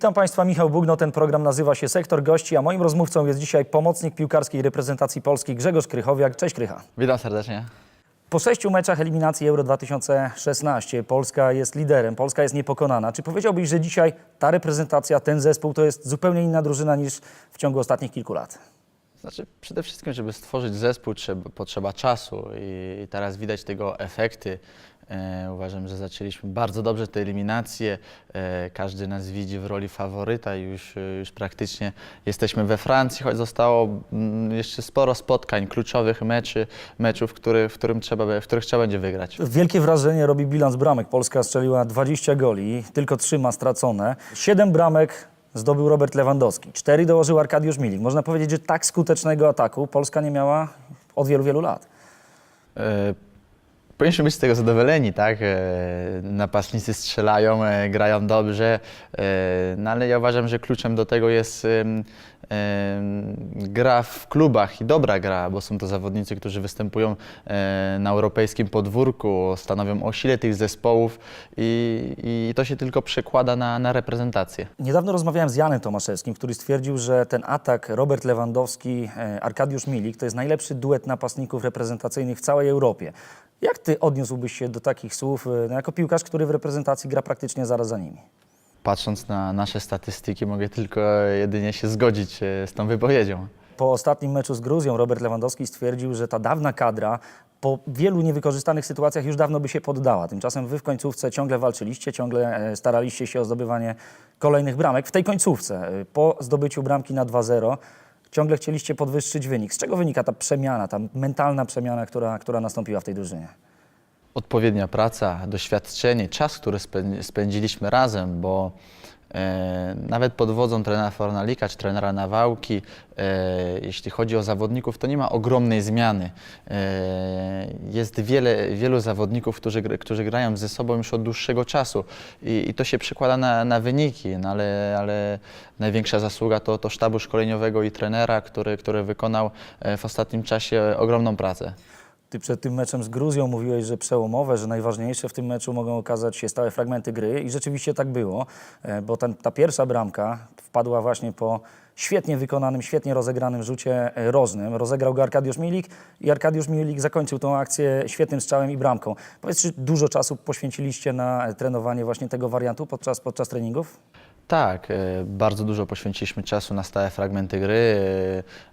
Witam Państwa, Michał Bugno. Ten program nazywa się Sektor Gości, a moim rozmówcą jest dzisiaj pomocnik piłkarskiej reprezentacji Polski Grzegorz Krychowiak. Cześć Krycha. Witam serdecznie. Po sześciu meczach eliminacji Euro 2016 Polska jest liderem, Polska jest niepokonana. Czy powiedziałbyś, że dzisiaj ta reprezentacja, ten zespół to jest zupełnie inna drużyna niż w ciągu ostatnich kilku lat? Znaczy, przede wszystkim, żeby stworzyć zespół, trzeba, potrzeba czasu i, teraz widać tego efekty. E, uważam, że zaczęliśmy bardzo dobrze te eliminacje. E, każdy nas widzi w roli faworyta i już, już praktycznie jesteśmy we Francji, choć zostało mm, jeszcze sporo spotkań, kluczowych meczy, meczów, który, w, którym trzeba, w których trzeba będzie wygrać. Wielkie wrażenie robi bilans bramek. Polska strzeliła 20 goli, tylko 3 ma stracone. 7 bramek zdobył Robert Lewandowski, 4 dołożył Arkadiusz Milik. Można powiedzieć, że tak skutecznego ataku Polska nie miała od wielu, wielu lat. E, Powinniśmy być z tego zadowoleni, tak? E, Napastnicy strzelają, e, grają dobrze, e, no ale ja uważam, że kluczem do tego jest gra w klubach i dobra gra, bo są to zawodnicy, którzy występują na europejskim podwórku, stanowią o sile tych zespołów i, i to się tylko przekłada na, na reprezentację. Niedawno rozmawiałem z Janem Tomaszewskim, który stwierdził, że ten atak Robert Lewandowski, Arkadiusz Milik to jest najlepszy duet napastników reprezentacyjnych w całej Europie. Jak ty odniósłbyś się do takich słów e, no, jako piłkarz, który w reprezentacji gra praktycznie zaraz za nimi? Patrząc na nasze statystyki, mogę tylko jedynie się zgodzić e, z tą wypowiedzią. Po ostatnim meczu z Gruzją Robert Lewandowski stwierdził, że ta dawna kadra po wielu niewykorzystanych sytuacjach już dawno by się poddała. Tymczasem wy w końcówce ciągle walczyliście, ciągle e, staraliście się o zdobywanie kolejnych bramek. W tej końcówce, e, po zdobyciu bramki na 2-0, ciągle chcieliście podwyższyć wynik. Z czego wynika ta przemiana, ta mentalna przemiana, która, która nastąpiła w tej drużynie? odpowiednia praca, doświadczenie, czas, który spę- spędziliśmy razem, bo nawet pod wodzą trenera Fornalika czy trenera Nawałki, e, jeśli chodzi o zawodników, to nie ma ogromnej zmiany. E, jest wiele, wielu zawodników, którzy, którzy grają ze sobą już od dłuższego czasu i, i to się przekłada na, na wyniki, no ale, ale największa zasługa to, to sztabu szkoleniowego i trenera, który, który wykonał e, w ostatnim czasie ogromną pracę. Ty przed tym meczem z Gruzją mówiłeś, że przełomowe, że najważniejsze w tym meczu mogą okazać się stałe fragmenty gry i rzeczywiście tak było, e, bo ten, ta pierwsza bramka wpadła właśnie po świetnie wykonanym, świetnie rozegranym rzucie e, rożnym. Rozegrał go Arkadiusz Milik i Arkadiusz Milik zakończył tą akcję świetnym strzałem i bramką. Powiedz, czy dużo czasu poświęciliście na trenowanie właśnie tego wariantu podczas, podczas treningów? Tak, e, bardzo dużo poświęciliśmy czasu na stałe fragmenty gry.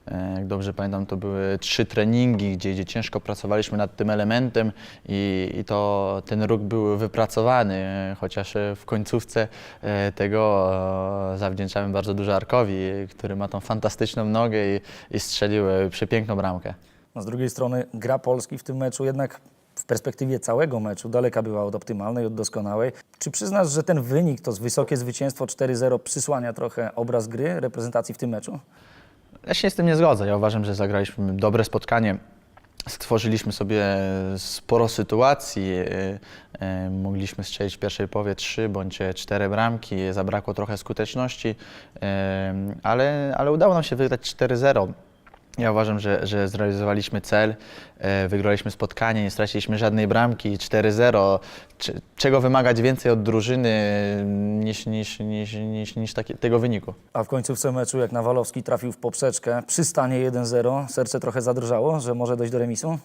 E, e, Jak dobrze pamiętam, to były trzy treningi, gdzie, gdzie ciężko pracowaliśmy nad tym elementem i, i to ten róg był wypracowany, chociaż w końcówce tego zawdzięczamy bardzo dużo Arkowi, który ma tą fantastyczną nogę i, i strzelił przepiękną bramkę. No z drugiej strony gra Polski w tym meczu jednak w perspektywie całego meczu daleka była od optymalnej, od doskonałej. Czy przyznasz, że ten wynik, to wysokie zwycięstwo 4-0 przysłania trochę obraz gry reprezentacji w tym meczu? Ja się z tym nie zgodzę. Ja uważam, że zagraliśmy dobre spotkanie. Stworzyliśmy sobie sporo sytuacji. e, e, Mogliśmy strzelić w pierwszej połowie trzy bądź cztery bramki. Zabrakło trochę skuteczności, e, ale, ale udało nam się wygrać 4-0. Ja uważam, że, że zrealizowaliśmy cel, e, wygraliśmy spotkanie, nie straciliśmy żadnej bramki, 4-0. Czy- Czego wymagać więcej od drużyny niż, niż, niż, niż, niż tego wyniku? A w końcówce meczu, jak Nawalowski trafił w poprzeczkę, przy stanie 1-0, serce trochę zadrżało, że może dojść do remisu?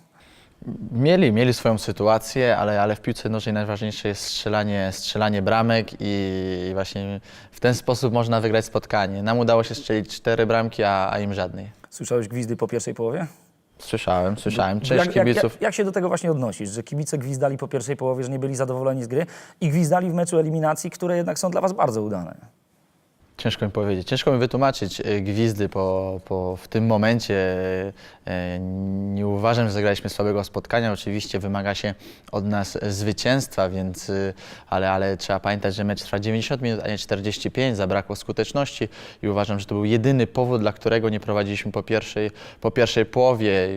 Mieli, mieli swoją sytuację, ale, ale w piłce nożnej najważniejsze jest strzelanie, strzelanie bramek i właśnie w ten sposób można wygrać spotkanie. Nam udało się strzelić cztery bramki, a, a im żadnej. Słyszałeś gwizdy po pierwszej połowie? Słyszałem, słyszałem. Część jak, jak, kibiców. jak, jak się do tego właśnie odnosisz, że kibice gwizdali po pierwszej połowie, że nie byli zadowoleni z gry i gwizdali w meczu eliminacji, które jednak są dla was bardzo udane? Ciężko mi powiedzieć, ciężko mi wytłumaczyć e, gwizdy po, w tym momencie. E, Nie uważam, że zagraliśmy słabego spotkania. Oczywiście wymaga się od nas zwycięstwa, więc, e, ale, ale trzeba pamiętać, że mecz trwa 90 minut, a nie 45. Zabrakło skuteczności i uważam, że to był jedyny powód, dla którego nie prowadziliśmy po pierwszej, po pierwszej połowie.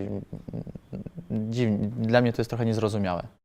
Dziwnie, dla mnie to jest trochę niezrozumiałe.